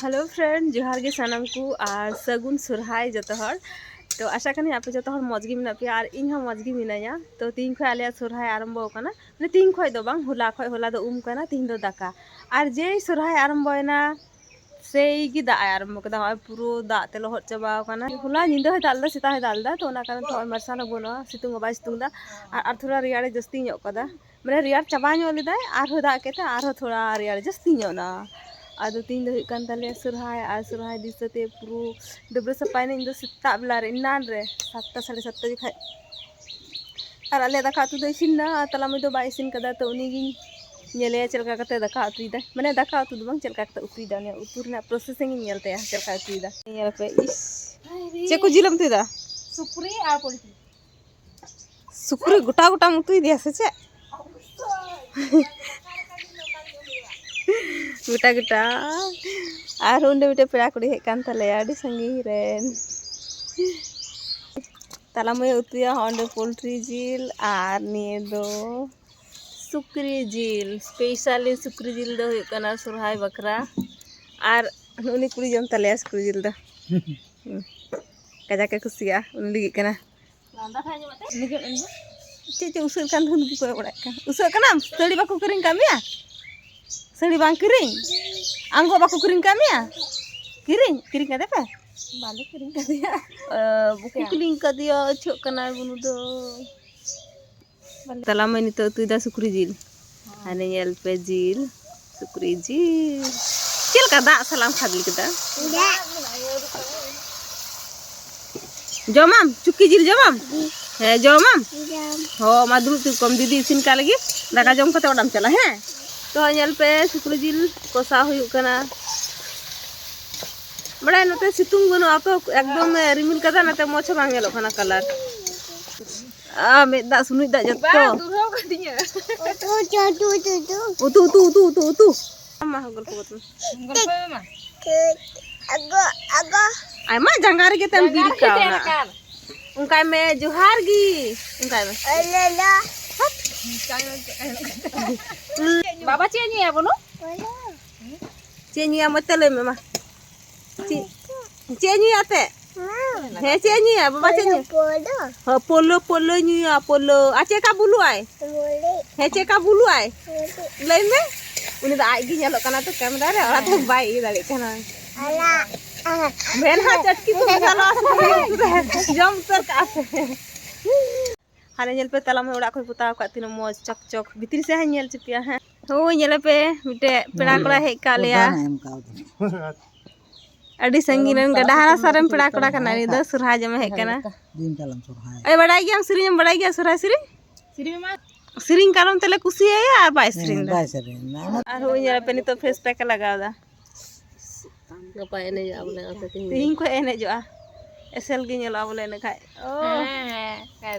Hello friend ᱡᱚᱦᱟᱨ ᱜᱮ ᱥᱟᱱᱟᱢ ᱠᱚ ᱟᱨ ᱥᱟᱹᱜᱩᱱ ᱥᱚᱨᱦᱟᱭ ᱡᱚᱛᱚ ᱦᱚᱲ ᱛᱚ ᱟᱥᱟ ᱠᱟᱹᱱᱟᱹᱧ ᱟᱯᱮ ᱡᱚᱛᱚ ᱦᱚᱲ ᱢᱚᱡᱽ ᱜᱮ ᱢᱮᱱᱟᱜ ᱯᱮᱭᱟ ᱟᱨ ᱤᱧ ᱦᱚᱸ ᱢᱚᱡᱽ ᱜᱮ ᱢᱤᱱᱟᱹᱧᱟ ᱛᱚ ᱛᱤᱦᱤᱧ ᱠᱷᱚᱱ ᱟᱞᱮᱭᱟᱜ ᱥᱚᱨᱦᱟᱭ ᱟᱨᱟᱢᱵᱚ ᱟᱠᱟᱱᱟ ᱢᱟᱱᱮ ᱛᱤᱦᱤᱧ ᱠᱷᱚᱱ ᱫᱚ ᱵᱟᱝ ᱦᱚᱞᱟ ᱠᱷᱚᱱ ᱦᱚᱞᱟ ᱫᱚ ᱩᱢ ᱠᱟᱱᱟ ᱛᱤᱦᱤᱧ ᱫᱚ ᱫᱟᱠᱟ ᱟᱨ ᱡᱮᱭ ᱥᱚᱨᱦᱟᱭ ᱟᱨᱟᱢᱵᱚᱭᱮᱱᱟ সেই কি দাগ আরম্ভ কেদা হয় পুরো দাগ তেল হট চাবা কানা হোলা নিন্দা হয় দালদা সেতা হয় দালদা তো না কারণে তো মারসাল বনো সিতুং বাই সিতুং দা আর আর থোড়া রিয়াড়ে জস্তি নিয়ক কাদা মানে রিয়াড় চাবা নিয়ক লিদাই আর হো দাগ কেতা আর হো থোড়া রিয়াড়ে জস্তি নিয়ক না ᱟᱫᱚ ᱛᱤᱦᱤᱧ ᱫᱚ ᱦᱩᱭᱩᱜ ᱠᱟᱱ ᱛᱟᱞᱮᱭᱟ ᱥᱚᱨᱦᱟᱭ ᱟᱨ ᱥᱚᱨᱦᱟᱭ ᱫᱤᱥᱟᱹᱛᱮ ᱯᱩᱨᱟᱹ ᱰᱟᱹᱵᱽᱨᱟᱹ ᱥᱟᱯᱷᱟᱭᱮᱱᱟ ᱤᱧ ᱫᱚ ᱥᱮᱛᱟᱜ ᱵᱮᱞᱟᱨᱮ ᱮᱱᱟᱱ ᱨᱮ ᱥᱟᱛᱴᱟ ᱥᱟᱲᱮ ᱥᱟᱛᱴᱟ ᱡᱚᱠᱷᱟᱡ ᱟᱨ ᱟᱞᱮᱭᱟᱜ ᱫᱟᱠᱟ ᱩᱛᱩ ᱫᱚ ᱤᱥᱤᱱ ᱮᱱᱟ ᱟᱨ ᱛᱟᱞᱟᱢᱤ ᱫᱚ ᱵᱟᱭ ᱤᱥᱤᱱ ᱠᱟᱫᱟ ᱛᱚ ᱩᱱᱤᱜᱤᱧ ᱧᱮᱞᱮᱭᱟ ᱪᱮᱫ ᱞᱮᱠᱟ ᱠᱟᱛᱮ ᱫᱟᱠᱟ ᱩᱛᱩᱭᱮᱫᱟ ᱢᱟᱱᱮ ᱫᱟᱠᱟ ᱩᱛᱩ ᱫᱚ ᱵᱟᱝ ᱪᱮᱫ ᱞᱮᱠᱟ ᱠᱟᱛᱮ ᱩᱛᱩᱭᱮᱫᱟ ᱩᱱᱤ ᱩᱛᱩ ᱨᱮᱱᱟᱜ ᱯᱨᱚᱥᱮᱥᱤᱝ ᱤᱧ ᱧᱮᱞ ᱛᱟᱭᱟ ᱪᱮᱫ ᱞᱮᱠᱟ ᱩᱛᱩᱭᱮᱫᱟ ᱧᱮᱞ ᱯᱮ ᱤᱥ ᱪᱮᱫ ᱠᱚ ᱡᱤᱞᱮᱢ ᱩᱛᱩᱭᱮᱫᱟ ᱥᱩᱠᱨᱤ ᱟᱨ ᱯᱳᱞᱴᱨᱤ ᱥᱩᱠᱨᱤ ᱜᱚᱴᱟ ᱜᱚᱴᱟᱢ ᱩᱛᱩᱭᱮᱫᱮᱭᱟ ᱥᱮ ᱪᱮᱫ ᱜᱚᱴᱟ ᱜᱚᱴᱟ ᱟᱨ ᱚᱸᱰᱮ ᱢᱤᱫᱴᱮᱱ ᱯᱮᱲᱟ ᱠᱩᱲᱤ ᱦᱮᱡ ᱠᱟᱱ ᱛᱟᱞᱮᱭᱟ ᱟᱹᱰᱤ ᱥᱟᱺᱜᱤᱧ ᱨᱮᱱ ᱛᱟᱞᱟᱢᱟᱹᱭ ᱩᱛᱩᱭᱟ ᱚᱸᱰᱮ ᱯᱳᱞᱴᱨᱤ ᱡᱤᱞ ᱟᱨ ᱱᱤᱭᱟᱹ ᱫᱚ ᱥᱩᱠᱨᱤ ᱡᱤᱞ ᱥᱯᱮᱥᱟᱞᱤ ᱥᱩᱠᱨᱤ ᱡᱤᱞ ᱫᱚ ᱦᱩᱭᱩᱜ ᱠᱟᱱᱟ ᱥᱚᱨᱦᱟᱭ ᱵᱟᱠᱷᱨᱟ ᱟᱨ ᱩᱱᱤ ᱠᱩᱲᱤ ᱡᱚᱢ ᱛᱟᱞᱮᱭᱟ ᱥᱩᱠᱨᱤ ᱡᱤᱞ ᱫᱚ ᱠᱟᱡᱟᱠᱮ ᱠᱩᱥᱤᱭᱟᱜᱼᱟ ᱩᱱᱤ ᱞᱟᱹᱜᱤᱫ ᱠᱟᱱᱟ ᱪᱮᱫ ᱪᱮᱫ ᱩᱥᱟᱹᱜ ᱠᱟᱱ ᱫᱚ ᱩᱱᱠᱩ ᱠᱚ ᱚᱲᱟᱜ ᱠᱟᱱᱟ ᱩᱥᱟᱹᱜ ᱠᱟᱱᱟᱢ ᱥᱟᱹᱲᱤ ᱵᱟᱠᱚ ᱠᱤᱨᱤᱧ ᱠᱟᱜ ᱢᱮᱭᱟ selibang kering. Anggo baku kering kami ya? Kering, kering kata apa? Balik kering kata ya. Eh, kering kata ya, cok kenal bunuh do. Talama ini tuh tuh dah sukri jil. Ane nyel pe jil, sukri jil. Cil kata, salam khadil kita. Tidak. Jomam, cuki jil jomam. Iya. Hei, jomam. Oh, iya, madu tuh kom didi sin kali lagi. Naga jom kata orang cila, he? Tuh hanyal pe sukur jil kosa huyuk kana. Berani nanti situng gunu aku, Ekdom rimil kata nanti mau coba ngelo kana kalar. Ah, me tak sunu tak jatuh. Tuh tuh tuh tuh tuh. Utu utu utu utu utu. Mama hagul kubatun. Hagul apa Aku aku. Aima jangkar kita ambil kau. Ungkai me juhargi. Ungkai me. Allah. বাবা চেয়ে নিয়ে যাব না? চেয়ে নিয়ে আমার তেলে মেমা। চেয়ে নিয়ে আতে? হ্যাঁ চেয়ে নিয়ে বাবা চেয়ে নিয়ে হ্যাঁ পোলো পোলো নিয়ে পোলো আর চেকা বুলু আয়? হ্যাঁ চেকা বুলু আয়? লই মে উনি তো আই গিয়ে লোকানা তো ক্যামেরা রে, ওরা তো বাই দাঁড়িয়ে কেন? মেন হা চটকি তুমি জম তোর কাছে। ᱦᱟᱱᱮ ᱧᱮᱞ ᱯᱮ ᱛᱟᱞᱟ ᱢᱟᱹᱭ ᱚᱲᱟᱜ ᱠᱷᱚᱱ ᱯᱚᱛᱟᱣ ᱟᱠᱟᱫ ᱛᱤᱱᱟᱹᱜ ᱢᱚᱡᱽ ᱪᱚᱠ ᱪᱚᱠ ᱵᱷᱤᱛᱨᱤ ᱥᱮᱫ ᱦᱚᱸ ᱧᱮᱞ ᱪᱮᱯᱮᱭᱟ ᱦᱮᱸ ᱦᱳᱭ ᱧᱮᱞ ᱯᱮ ᱢᱤᱫᱴᱮᱡ ᱯᱮᱲᱟ ᱠᱚᱲᱟᱭ ᱦᱮᱡ ᱠᱟᱜ ᱞᱮᱭᱟ ᱟᱹᱰᱤ ᱥᱟᱺᱜᱤᱧ ᱨᱮᱱ ᱜᱟᱰᱟ ᱦᱟᱨᱟ ᱥᱟᱨᱮᱱ ᱯᱮᱲᱟ ᱠᱚᱲᱟ ᱠᱟᱱᱟ ᱱᱤᱭᱟᱹ ᱫᱚ ᱥᱚᱨᱦᱟᱭ ᱡᱚᱢᱮ ᱦᱮᱡ ᱠᱟᱱᱟ ᱮ ᱵᱟᱲᱟᱭ ᱜᱮᱭᱟᱢ ᱥᱮᱨᱮᱧ ᱮᱢ ᱵᱟᱲᱟᱭ ᱜᱮᱭᱟ ᱥᱚᱨᱦᱟᱭ ᱥᱮᱨᱮᱧ ᱥᱮᱨᱮᱧ ᱠᱟᱨᱚᱱ ᱛᱮᱞᱮ ᱠᱩᱥᱤᱭᱟᱭᱟ ᱟᱨ ᱵᱟᱭ ᱥᱮᱨᱮᱧ ᱫᱟ ᱟᱨ ᱦᱳᱭ ᱧᱮᱞ ᱯᱮ ᱱᱤᱛᱚᱜ ᱯᱷᱮᱥ ᱯᱮᱠ ᱞᱟᱜᱟᱣᱫᱟ ᱜᱟᱯᱟ ᱮᱱᱮᱡᱚᱜᱼᱟ ᱵᱚᱞᱮ ᱛᱮᱦᱮᱧ ᱠᱷᱚᱡ ᱮᱱᱮᱡᱚᱜᱼᱟ ᱮᱥᱮᱞ ᱜᱮ ᱧᱮᱞᱚᱜᱼᱟ বলে এনেখাই ও হ্যাঁ হ্যাঁ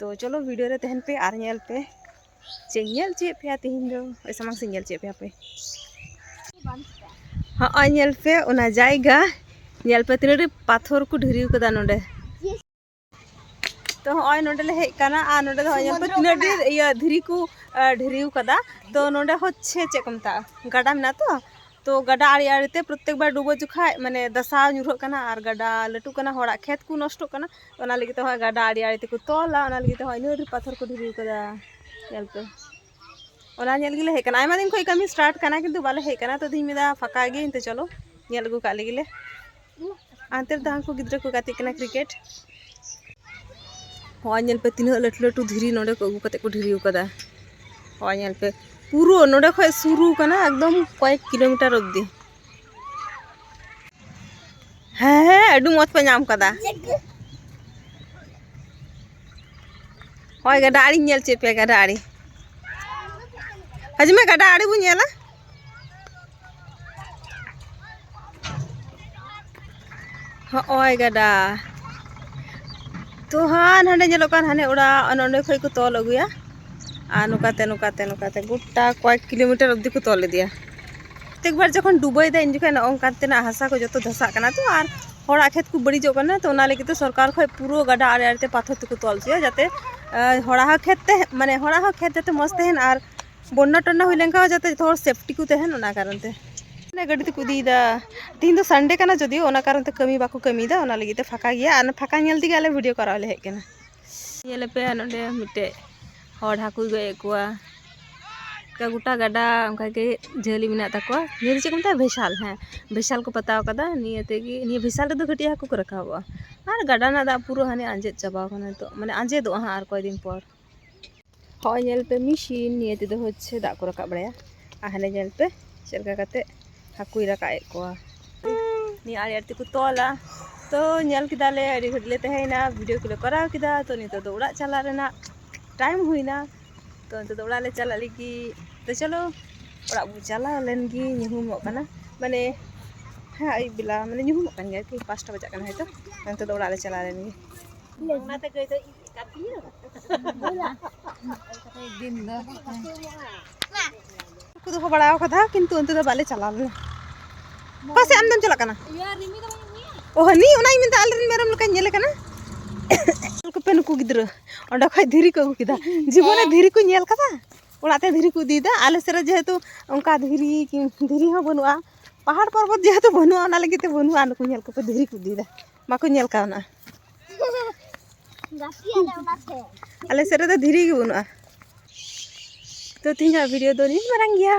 ᱛᱚ ᱪᱚᱞᱚ ᱵᱷᱤᱰᱤᱭᱳ ᱨᱮ ᱛᱟᱦᱮᱱ ᱯᱮ ᱟᱨ ᱧᱮᱞ ᱯᱮ ᱪᱮᱫ ᱧᱮᱞ ᱪᱮᱫ ᱯᱮᱭᱟ ᱛᱮᱦᱮᱧ ᱫᱚ ᱥᱟᱢᱟᱝ ᱥᱮᱫ ᱧᱮᱞ ᱪᱮᱫ ᱯᱮᱭᱟ ᱯᱮ ᱦᱚᱸᱜᱼᱚᱭ ᱧᱮᱞ ᱯᱮ ᱚᱱᱟ ᱡᱟᱭᱜᱟ ᱧᱮᱞ ᱯᱮ ᱛᱤᱱᱟᱹᱜ ᱯᱟᱛᱷᱚᱨ ᱠᱚ ᱰᱷᱤᱨᱤᱣ ᱠᱟᱫᱟ ᱱᱚᱰᱮ ᱛᱚ ᱦᱚᱸᱜᱼᱚᱭ ᱱᱚᱰᱮ ᱞᱮ ᱦᱮᱡ ᱠᱟᱱᱟ ᱟᱨ ᱱᱚᱰᱮ ᱫᱚ ᱧᱮᱞ ᱯᱮ ᱛᱤᱱᱟᱹᱜ ᱰᱷᱮᱨ ᱤᱭᱟᱹ ᱫᱷᱤᱨᱤ ᱠᱚ ᱰᱷᱤᱨᱤᱣ ᱠᱟᱫᱟ ᱛᱚ ᱱᱚᱰᱮ ᱦᱚᱸ ᱪᱮᱫ ᱠᱚ ᱢᱮᱛᱟᱜᱼᱟ ᱜᱟᱰᱟ ᱢᱮᱱᱟᱜᱼᱟ ᱛᱚ তো ᱜᱟᱰᱟ ᱟᱲᱮ ᱟᱲᱮᱛᱮ ᱯᱨᱚᱛᱮᱠ ᱵᱟᱨ ᱰᱩᱵᱟᱹᱡ ᱡᱚᱠᱷᱟᱡ ᱢᱟᱱᱮ ᱫᱟᱥᱟ ᱧᱩᱨᱦᱟᱹᱜ ᱠᱟᱱᱟ ᱟᱨ ᱜᱟᱰᱟ ᱞᱟᱹᱴᱩ ᱠᱟᱱᱟ ᱦᱚᱲᱟᱜ ᱠᱷᱮᱛ ᱠᱚ ᱱᱚᱥᱴᱚᱜ ᱠᱟᱱᱟ ᱚᱱᱟ ᱞᱟᱹᱜᱤᱫ ᱛᱮ ᱦᱚᱸ ᱜᱟᱰᱟ ᱟᱲᱮ ᱟᱲᱮ ᱛᱮᱠᱚ ᱛᱚᱞᱟ ᱚᱱᱟ ᱞᱟᱹᱜᱤᱫ ᱛᱮ ᱦᱚᱸ ᱤᱱᱟᱹ ᱰᱷᱮᱨ ᱯᱟᱛᱷᱚᱨ ᱠᱚ ᱰᱷᱤᱨᱤᱣ ᱠᱟᱫᱟ ᱧᱮᱞ ᱯᱮ ᱚᱱᱟ ᱧᱮᱞ ᱜᱮᱞᱮ ᱦᱮᱡ ᱠᱟᱱᱟ ᱟᱭᱢᱟ ᱫᱤᱱ ᱠᱷᱚᱡ ᱠᱟᱹᱢᱤ ᱥᱴᱟᱨᱴ ᱠᱟᱱᱟ ᱠᱤᱱᱛᱩ ᱵᱟᱞᱮ ᱦᱮᱡ ᱠᱟᱱᱟ ᱛᱚ ᱫᱤᱧ ᱢᱮᱫᱟ ᱯᱷᱟᱠᱟ ᱜᱮ ᱤᱱᱛᱮ ᱪᱚᱞᱚ ᱧᱮᱞ ᱟᱹᱜᱩ ᱠᱟᱜ ᱞᱮᱜᱮ ᱞᱮ ᱟᱱᱛᱮ ᱨᱮᱫᱚ ᱦᱟᱹᱱᱠᱩ ᱜᱤᱫᱽᱨᱟᱹ ᱠᱚ ᱜᱟᱛᱮᱜ ᱠᱟᱱᱟ ᱠᱨᱤᱠᱮᱴ ᱦᱚᱸᱜᱼᱚᱭ ᱧᱮᱞ ᱯᱮ ᱛᱤᱱᱟᱹᱜ ᱞᱟᱹᱴᱩ ᱞᱟᱹᱴᱩ ᱫᱷᱤᱨᱤ ᱱᱚᱰᱮ ᱠᱚ ᱟᱹᱜᱩ ᱠᱟᱛᱮ ᱠᱚ ᱰᱷᱤᱨᱤᱣ ᱠᱟᱫᱟ ᱦᱚᱸᱜᱼᱚᱭ ᱧᱮᱞ ᱯᱮ પૂરો નોડે ખોય સુરુ કને એકદમ કોઈક કિલોમીટર અબધી હે હે અડુ મોત પે નામ કદા હોય ગડા આડી નેલ ચેપે ગડા આડી હજી મેં ગડા આડી બુ નેલા ᱦᱚᱸᱜᱼᱚᱭ ᱜᱟᱰᱟ ᱛᱚ ᱦᱟᱱ ᱦᱟᱸᱰᱮ ᱧᱮᱞᱚᱜ ᱠᱟᱱ ᱦᱟᱱᱮ ᱚᱲᱟᱜ ᱱᱚᱰᱮ ᱠᱷᱚᱡ ᱠᱚ ᱛᱚᱞ ᱟᱹᱜᱩᱭᱟ আর নৌকাতে নৌকাতে নৌকাতে। গোটা কয়েক কিলোমিটার অব্দি কো তলে দিয়া। প্রত্যেকবার যখন ডুবাই দেয় যখন অঙ্কাতে না হাসা কো যত ধসা কানা তো, আর হড়া খেত কো বড়ি যোগ না, তো ওনা লাগি তো সরকার খয় পুরো গাডা আর আরতে পাথর তো তল চুয়া যাতে হড়া খেতে মানে হড়া খেত যাতে মস্ত হেন, আর বন্যা টন্না হইলে যাতে থোড় সেফটি কো তেহেন ওনা কারণতে। না গাড়িতে কুদিদা তিন তো সানডে কানা যদিও, ওনা কারণতে কামি বাকো কামিদা ওনা লাগি তো ফাঁকা গিয়া, আর ফাঁকা নেলতে গেলে ভিডিও করা হলে হেকেনা ये पे नोटे मिट्टे ᱦᱚᱲ ᱦᱟᱹᱠᱩᱭ ᱜᱚᱡᱮᱫ ᱠᱚᱣᱟ ᱚᱱᱠᱟ ᱜᱚᱴᱟ ᱜᱟᱰᱟ ᱚᱱᱠᱟᱜᱮ ᱡᱷᱟᱹᱞᱤ ᱢᱮᱱᱟᱜ ᱛᱟᱠᱚᱣᱟ ᱡᱷᱟᱹᱞᱤ ᱪᱮᱫ ᱠᱚ ᱢᱮᱛᱟᱜᱼᱟ ᱵᱷᱮᱥᱟᱞ ᱦᱮᱸ ᱵᱷᱮᱥᱟᱞ ᱠᱚ ᱯᱟᱛᱟᱣ ᱠᱟᱫᱟ ᱱᱤᱭᱟᱹ ᱛᱮᱜᱮ ᱱᱤᱭᱟᱹ ᱵᱷᱮᱥᱟᱞ ᱨᱮᱫᱚ ᱠᱟᱹᱴᱤᱡ ᱦᱟᱹᱠᱩ ᱠᱚ ᱨᱟᱠᱟᱵᱚᱜᱼᱟ ᱟᱨ ᱜᱟᱰᱟ ᱨᱮᱱᱟᱜ ᱫᱟᱜ ᱯᱩᱨᱟᱹ ᱦᱟᱱᱮ ᱟᱸᱡᱮᱫ ᱪᱟᱵᱟᱣ ᱠᱟᱱᱟ ᱱᱤᱛᱚᱜ ᱢᱟᱱᱮ ᱟᱸᱡᱮᱫᱚᱜᱼᱟ ᱦᱟᱸᱜ ᱟᱨ ᱠᱚᱭ ᱫᱤᱱ ᱯᱚᱨ ᱦᱚᱸᱜᱼᱚᱭ ᱧᱮᱞᱯᱮ ᱢᱮᱥᱤᱱ ᱱᱤᱭᱟᱹ ᱛᱮᱫᱚ ᱦᱚᱪᱪᱷᱮ ᱫᱟᱜ ᱠᱚ ᱨᱟᱠᱟᱵ ᱵᱟᱲᱟᱭᱟ ᱟᱨ ᱦᱟᱱᱮ ᱧᱮᱞᱯᱮ ᱪᱮᱫ ᱞᱮᱠᱟ ᱠᱟᱛᱮᱫ ᱦᱟᱹᱠᱩᱭ ᱨᱟᱠᱟᱵᱮᱫ ᱠᱚᱣᱟ ᱱᱤᱭᱟᱹ ᱟᱲᱮ ᱟᱲᱮ ᱛᱮᱠᱚ ᱛᱚᱞᱟ ᱛᱚ ᱧᱮᱞ ᱠᱮᱫᱟᱞᱮ ᱟᱹᱰᱤ ᱜᱷᱟᱹᱲᱤᱡ ᱞᱮ ᱛᱟᱦᱮᱸᱭᱮᱱᱟ ᱵᱷᱤᱰᱤᱭᱳ ᱠᱚᱞᱮ ᱠᱚᱨᱟᱣ ᱠᱮᱫᱟ ᱛᱚ ᱱᱤᱛᱚᱜ ᱫᱚ ᱚᱲᱟᱜ ᱪᱟᱞᱟᱜ ᱨᱮᱱᱟᱜ ᱴᱟᱭᱤᱢ ᱦᱩᱭᱱᱟ ᱛᱚ ᱱᱤᱛᱚᱜ ᱫᱚ ᱚᱲᱟᱜ ᱞᱮ ᱪᱟᱞᱟᱜ ᱞᱟᱹᱜᱤᱫ ᱛᱚ ᱪᱚᱞᱚ ᱚᱲᱟᱜ ᱵᱚ ᱪᱟᱞᱟᱣ ᱞᱮᱱᱜᱮ ᱧᱩᱦᱩᱢᱚᱜ ᱠᱟᱱᱟ ᱢᱟᱱᱮ ᱦᱮᱸ ᱟᱹᱭᱩᱵ ᱵᱮᱞᱟ ᱢᱟᱱᱮ ᱧᱩᱦᱩᱢᱚᱜ ᱠᱟᱱ ᱜᱮᱭᱟ ᱟᱨᱠᱤ ᱯᱟᱸᱪᱴᱟ ᱵᱟᱡᱟᱜ ᱠᱟᱱᱟ ᱦᱚᱭᱛᱚ ᱱᱤᱛᱚᱜ ᱫᱚ ᱚᱲᱟᱜ ᱞᱮ ᱪᱟᱞᱟᱣ ᱞᱮᱱᱜᱮ ᱚᱱᱟᱛᱮ ᱜᱟᱹᱭ ᱫᱚ ᱫᱤᱱ ᱫᱚ ᱠᱚ ᱫᱚᱦᱚ ᱵᱟᱲᱟᱣ ᱠᱟᱫᱟ ᱠᱤᱱᱛᱩ ᱚᱱᱛᱮ ᱫᱚ ᱵᱟᱞᱮ ᱪᱟᱞᱟᱣ ᱞᱮᱱᱟ ᱚᱠᱟ ᱥᱮᱫ ᱟᱢ ᱫᱚᱢ ᱪᱟᱞᱟᱜ ᱠᱟᱱᱟ ᱤᱭᱟᱹ ᱨᱤᱢᱤ ᱫᱚ ᱵᱟᱹᱧ ᱧᱮᱞ ᱚ ᱦᱟᱹᱱᱤ ᱚᱱᱟᱧ ᱢᱮᱱᱫᱟ ᱟᱞᱮᱨᱮᱱ ᱢᱮᱨᱚᱢ ᱞᱮᱠᱟᱧ ᱧᱮᱞᱮ ᱠᱟᱱᱟ ᱠᱚᱯᱮ ᱱᱩᱠᱩ नुकू गिद्र अंडा खाई धीरी को किदा जीवन धीरी को नेल कदा उड़ाते धीरी को दीदा आले सेरा जेहेतु उनका धीरी की ᱫᱷᱤᱨᱤ ᱦᱚᱸ ᱵᱟᱹᱱᱩᱜᱼᱟ ᱯᱟᱦᱟᱲ ᱯᱚᱨᱵᱚᱛ ᱡᱮᱦᱮᱛᱩ ᱵᱟᱹᱱᱩᱜᱼᱟ ᱚᱱᱟ ᱞᱟᱹᱜᱤᱫ ᱛᱮ ᱵᱟᱹᱱᱩᱜᱼᱟ ᱱᱩᱠᱩ ᱧᱮᱞ ᱠᱚᱯᱮ ᱫᱷᱤᱨᱤ ᱠᱚ ᱤᱫᱤᱭᱮᱫᱟ ᱵᱟᱠᱚ ᱧᱮᱞ ᱠᱟᱣᱱᱟ ᱟᱞᱮ आले सेरा ᱫᱷᱤᱨᱤ ᱜᱮ ᱵᱟᱹᱱᱩᱜᱼᱟ ᱛᱚ तो ᱵᱷᱤᱰᱤᱭᱳ ᱫᱚ दो ᱢᱟᱨᱟᱝ ᱜᱮᱭᱟ